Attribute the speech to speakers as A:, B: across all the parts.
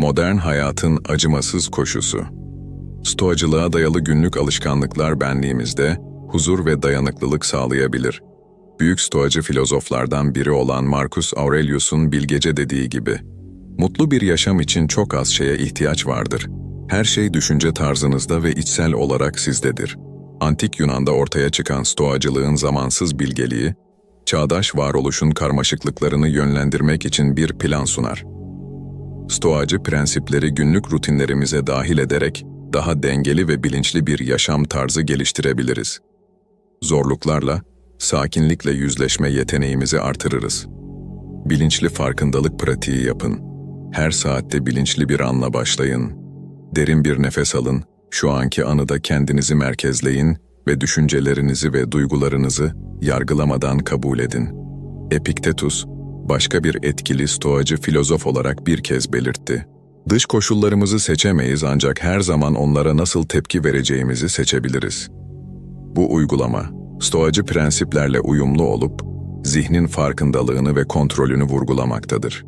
A: Modern hayatın acımasız koşusu. Stoacılığa dayalı günlük alışkanlıklar benliğimizde huzur ve dayanıklılık sağlayabilir. Büyük stoacı filozoflardan biri olan Marcus Aurelius'un bilgece dediği gibi, Mutlu bir yaşam için çok az şeye ihtiyaç vardır. Her şey düşünce tarzınızda ve içsel olarak sizdedir. Antik Yunan'da ortaya çıkan stoacılığın zamansız bilgeliği, çağdaş varoluşun karmaşıklıklarını yönlendirmek için bir plan sunar. Stoacı prensipleri günlük rutinlerimize dahil ederek daha dengeli ve bilinçli bir yaşam tarzı geliştirebiliriz. Zorluklarla, sakinlikle yüzleşme yeteneğimizi artırırız. Bilinçli farkındalık pratiği yapın. Her saatte bilinçli bir anla başlayın. Derin bir nefes alın, şu anki anıda kendinizi merkezleyin ve düşüncelerinizi ve duygularınızı yargılamadan kabul edin. Epiktetus, başka bir etkili stoacı filozof olarak bir kez belirtti. Dış koşullarımızı seçemeyiz ancak her zaman onlara nasıl tepki vereceğimizi seçebiliriz. Bu uygulama, stoacı prensiplerle uyumlu olup, zihnin farkındalığını ve kontrolünü vurgulamaktadır.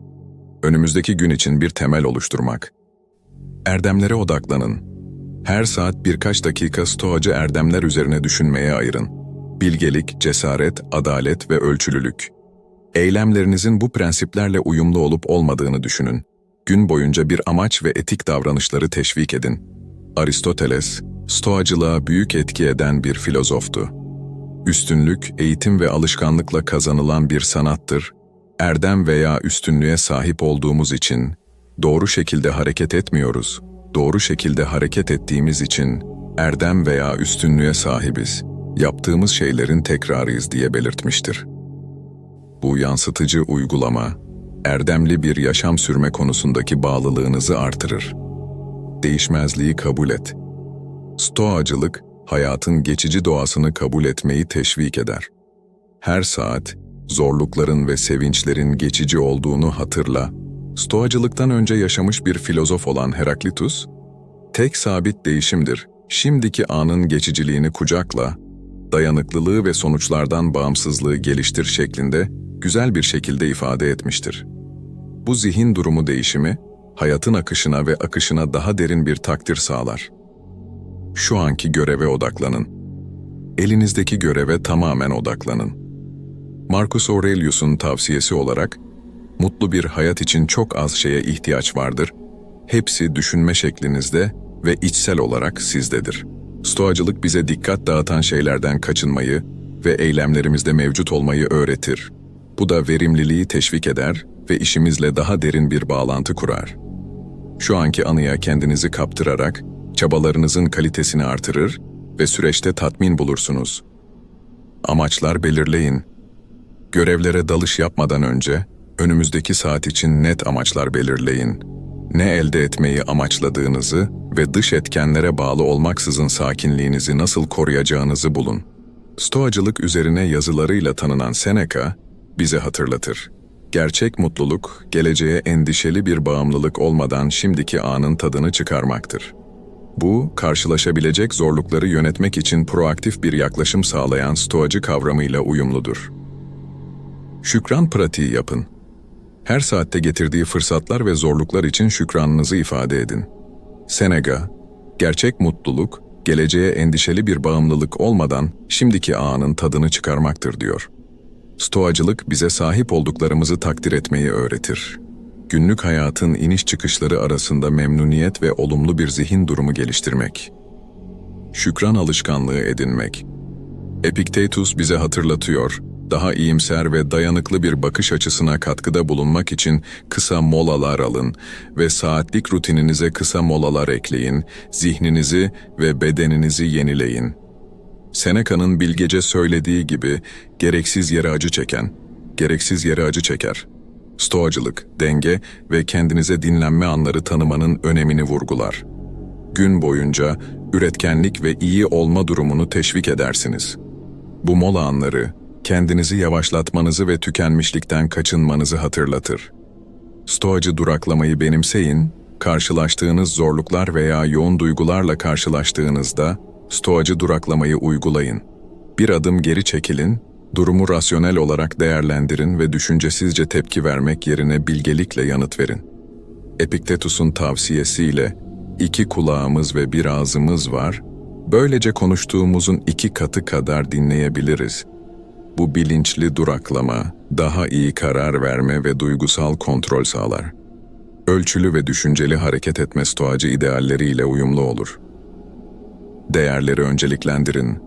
A: Önümüzdeki gün için bir temel oluşturmak. Erdemlere odaklanın. Her saat birkaç dakika stoacı erdemler üzerine düşünmeye ayırın. Bilgelik, cesaret, adalet ve ölçülülük. Eylemlerinizin bu prensiplerle uyumlu olup olmadığını düşünün. Gün boyunca bir amaç ve etik davranışları teşvik edin. Aristoteles, stoacılığa büyük etki eden bir filozoftu. Üstünlük, eğitim ve alışkanlıkla kazanılan bir sanattır. Erdem veya üstünlüğe sahip olduğumuz için doğru şekilde hareket etmiyoruz. Doğru şekilde hareket ettiğimiz için erdem veya üstünlüğe sahibiz. Yaptığımız şeylerin tekrarıyız diye belirtmiştir. Bu yansıtıcı uygulama, erdemli bir yaşam sürme konusundaki bağlılığınızı artırır. Değişmezliği kabul et. Stoacılık, hayatın geçici doğasını kabul etmeyi teşvik eder. Her saat, zorlukların ve sevinçlerin geçici olduğunu hatırla. Stoacılıktan önce yaşamış bir filozof olan Heraklitus, tek sabit değişimdir, şimdiki anın geçiciliğini kucakla, dayanıklılığı ve sonuçlardan bağımsızlığı geliştir şeklinde güzel bir şekilde ifade etmiştir. Bu zihin durumu değişimi, hayatın akışına ve akışına daha derin bir takdir sağlar. Şu anki göreve odaklanın. Elinizdeki göreve tamamen odaklanın. Marcus Aurelius'un tavsiyesi olarak, mutlu bir hayat için çok az şeye ihtiyaç vardır. Hepsi düşünme şeklinizde ve içsel olarak sizdedir. Stoacılık bize dikkat dağıtan şeylerden kaçınmayı ve eylemlerimizde mevcut olmayı öğretir. Bu da verimliliği teşvik eder ve işimizle daha derin bir bağlantı kurar. Şu anki anıya kendinizi kaptırarak çabalarınızın kalitesini artırır ve süreçte tatmin bulursunuz. Amaçlar belirleyin. Görevlere dalış yapmadan önce önümüzdeki saat için net amaçlar belirleyin. Ne elde etmeyi amaçladığınızı ve dış etkenlere bağlı olmaksızın sakinliğinizi nasıl koruyacağınızı bulun. Stoacılık üzerine yazılarıyla tanınan Seneca bize hatırlatır. Gerçek mutluluk, geleceğe endişeli bir bağımlılık olmadan şimdiki anın tadını çıkarmaktır. Bu, karşılaşabilecek zorlukları yönetmek için proaktif bir yaklaşım sağlayan stoacı kavramıyla uyumludur. Şükran pratiği yapın. Her saatte getirdiği fırsatlar ve zorluklar için şükranınızı ifade edin. Seneca, gerçek mutluluk, geleceğe endişeli bir bağımlılık olmadan şimdiki anın tadını çıkarmaktır diyor. Stoacılık bize sahip olduklarımızı takdir etmeyi öğretir. Günlük hayatın iniş çıkışları arasında memnuniyet ve olumlu bir zihin durumu geliştirmek. Şükran alışkanlığı edinmek. Epiktetus bize hatırlatıyor, daha iyimser ve dayanıklı bir bakış açısına katkıda bulunmak için kısa molalar alın ve saatlik rutininize kısa molalar ekleyin, zihninizi ve bedeninizi yenileyin. Seneca'nın bilgece söylediği gibi gereksiz yere acı çeken, gereksiz yere acı çeker. Stoacılık, denge ve kendinize dinlenme anları tanımanın önemini vurgular. Gün boyunca üretkenlik ve iyi olma durumunu teşvik edersiniz. Bu mola anları, kendinizi yavaşlatmanızı ve tükenmişlikten kaçınmanızı hatırlatır. Stoacı duraklamayı benimseyin, karşılaştığınız zorluklar veya yoğun duygularla karşılaştığınızda stoacı duraklamayı uygulayın. Bir adım geri çekilin, durumu rasyonel olarak değerlendirin ve düşüncesizce tepki vermek yerine bilgelikle yanıt verin. Epiktetus'un tavsiyesiyle iki kulağımız ve bir ağzımız var, böylece konuştuğumuzun iki katı kadar dinleyebiliriz. Bu bilinçli duraklama, daha iyi karar verme ve duygusal kontrol sağlar. Ölçülü ve düşünceli hareket etme stoacı idealleriyle uyumlu olur. Değerleri önceliklendirin.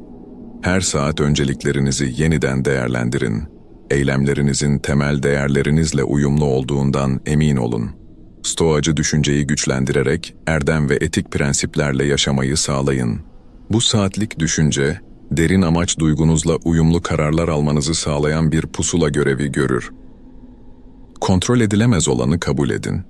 A: Her saat önceliklerinizi yeniden değerlendirin. Eylemlerinizin temel değerlerinizle uyumlu olduğundan emin olun. Stoacı düşünceyi güçlendirerek erdem ve etik prensiplerle yaşamayı sağlayın. Bu saatlik düşünce, derin amaç duygunuzla uyumlu kararlar almanızı sağlayan bir pusula görevi görür. Kontrol edilemez olanı kabul edin.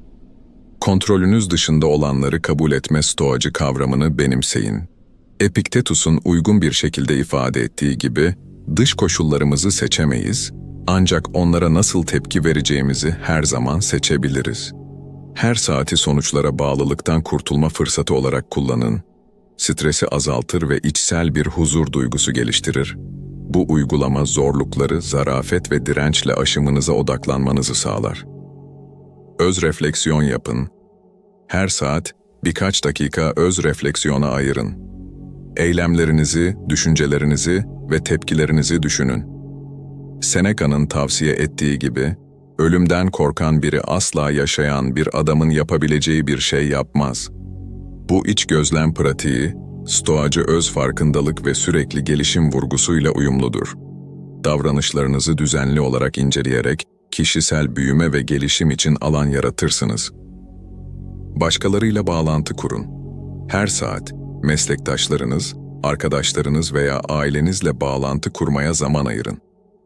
A: Kontrolünüz dışında olanları kabul etme stoacı kavramını benimseyin. Epiktetus'un uygun bir şekilde ifade ettiği gibi, dış koşullarımızı seçemeyiz, ancak onlara nasıl tepki vereceğimizi her zaman seçebiliriz. Her saati sonuçlara bağlılıktan kurtulma fırsatı olarak kullanın. Stresi azaltır ve içsel bir huzur duygusu geliştirir. Bu uygulama zorlukları zarafet ve dirençle aşımınıza odaklanmanızı sağlar. Öz refleksiyon yapın. Her saat birkaç dakika öz refleksiyona ayırın. Eylemlerinizi, düşüncelerinizi ve tepkilerinizi düşünün. Seneca'nın tavsiye ettiği gibi, ölümden korkan biri asla yaşayan bir adamın yapabileceği bir şey yapmaz. Bu iç gözlem pratiği, stoacı öz farkındalık ve sürekli gelişim vurgusuyla uyumludur. Davranışlarınızı düzenli olarak inceleyerek kişisel büyüme ve gelişim için alan yaratırsınız. Başkalarıyla bağlantı kurun. Her saat meslektaşlarınız, arkadaşlarınız veya ailenizle bağlantı kurmaya zaman ayırın.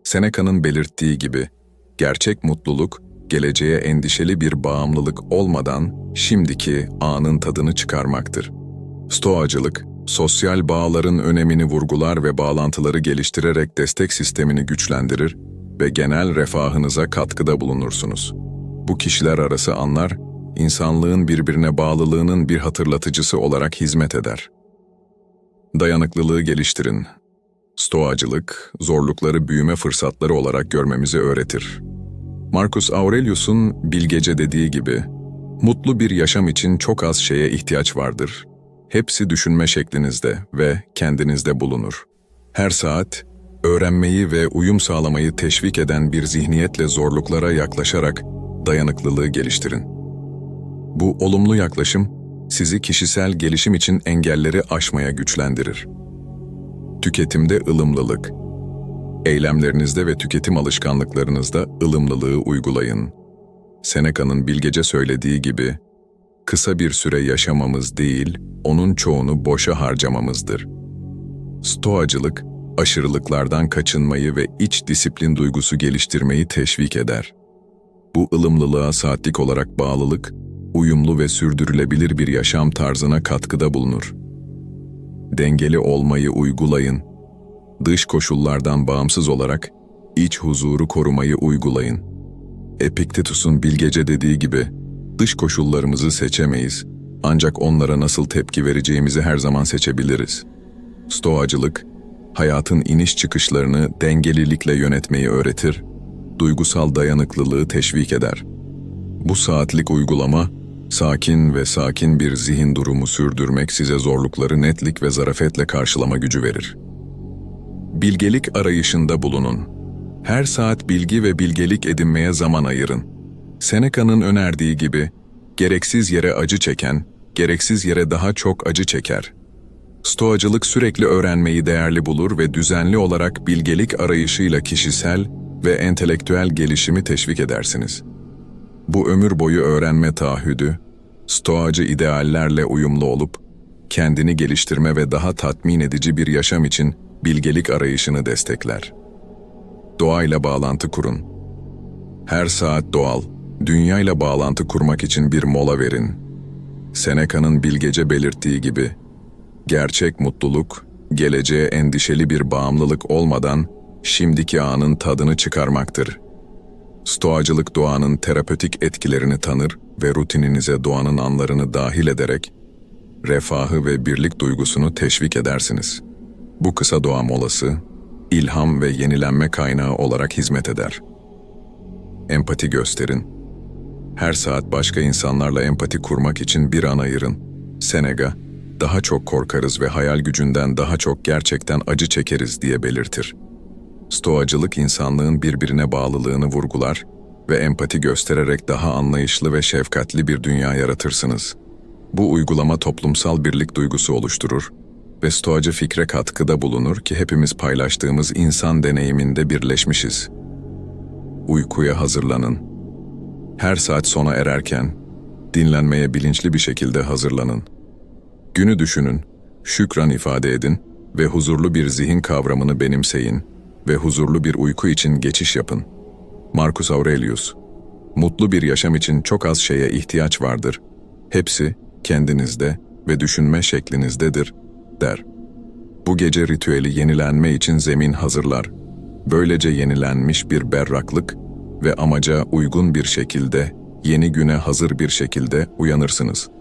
A: Seneca'nın belirttiği gibi, gerçek mutluluk, geleceğe endişeli bir bağımlılık olmadan şimdiki anın tadını çıkarmaktır. Stoacılık, sosyal bağların önemini vurgular ve bağlantıları geliştirerek destek sistemini güçlendirir ve genel refahınıza katkıda bulunursunuz. Bu kişiler arası anlar, insanlığın birbirine bağlılığının bir hatırlatıcısı olarak hizmet eder. Dayanıklılığı geliştirin. Stoacılık, zorlukları büyüme fırsatları olarak görmemizi öğretir. Marcus Aurelius'un bilgece dediği gibi, mutlu bir yaşam için çok az şeye ihtiyaç vardır. Hepsi düşünme şeklinizde ve kendinizde bulunur. Her saat, öğrenmeyi ve uyum sağlamayı teşvik eden bir zihniyetle zorluklara yaklaşarak dayanıklılığı geliştirin. Bu olumlu yaklaşım, sizi kişisel gelişim için engelleri aşmaya güçlendirir. Tüketimde ılımlılık. Eylemlerinizde ve tüketim alışkanlıklarınızda ılımlılığı uygulayın. Seneca'nın bilgece söylediği gibi, kısa bir süre yaşamamız değil, onun çoğunu boşa harcamamızdır. Stoacılık, aşırılıklardan kaçınmayı ve iç disiplin duygusu geliştirmeyi teşvik eder. Bu ılımlılığa saatlik olarak bağlılık, uyumlu ve sürdürülebilir bir yaşam tarzına katkıda bulunur. Dengeli olmayı uygulayın. Dış koşullardan bağımsız olarak iç huzuru korumayı uygulayın. Epiktetus'un bilgece dediği gibi, dış koşullarımızı seçemeyiz, ancak onlara nasıl tepki vereceğimizi her zaman seçebiliriz. Stoacılık, hayatın iniş çıkışlarını dengelilikle yönetmeyi öğretir, duygusal dayanıklılığı teşvik eder. Bu saatlik uygulama, sakin ve sakin bir zihin durumu sürdürmek size zorlukları netlik ve zarafetle karşılama gücü verir. Bilgelik arayışında bulunun. Her saat bilgi ve bilgelik edinmeye zaman ayırın. Seneca'nın önerdiği gibi, gereksiz yere acı çeken, gereksiz yere daha çok acı çeker. Stoacılık sürekli öğrenmeyi değerli bulur ve düzenli olarak bilgelik arayışıyla kişisel ve entelektüel gelişimi teşvik edersiniz. Bu ömür boyu öğrenme taahhüdü, stoacı ideallerle uyumlu olup, kendini geliştirme ve daha tatmin edici bir yaşam için bilgelik arayışını destekler. Doğayla bağlantı kurun. Her saat doğal, dünyayla bağlantı kurmak için bir mola verin. Seneca'nın bilgece belirttiği gibi, gerçek mutluluk, geleceğe endişeli bir bağımlılık olmadan şimdiki anın tadını çıkarmaktır. Stoacılık doğanın terapötik etkilerini tanır ve rutininize doğanın anlarını dahil ederek refahı ve birlik duygusunu teşvik edersiniz. Bu kısa doğa molası, ilham ve yenilenme kaynağı olarak hizmet eder. Empati gösterin. Her saat başka insanlarla empati kurmak için bir an ayırın. Senega, daha çok korkarız ve hayal gücünden daha çok gerçekten acı çekeriz diye belirtir. Stoacılık insanlığın birbirine bağlılığını vurgular ve empati göstererek daha anlayışlı ve şefkatli bir dünya yaratırsınız. Bu uygulama toplumsal birlik duygusu oluşturur ve stoacı fikre katkıda bulunur ki hepimiz paylaştığımız insan deneyiminde birleşmişiz. Uykuya hazırlanın. Her saat sona ererken dinlenmeye bilinçli bir şekilde hazırlanın. Günü düşünün, şükran ifade edin ve huzurlu bir zihin kavramını benimseyin ve huzurlu bir uyku için geçiş yapın. Marcus Aurelius Mutlu bir yaşam için çok az şeye ihtiyaç vardır. Hepsi kendinizde ve düşünme şeklinizdedir, der. Bu gece ritüeli yenilenme için zemin hazırlar. Böylece yenilenmiş bir berraklık ve amaca uygun bir şekilde, yeni güne hazır bir şekilde uyanırsınız.''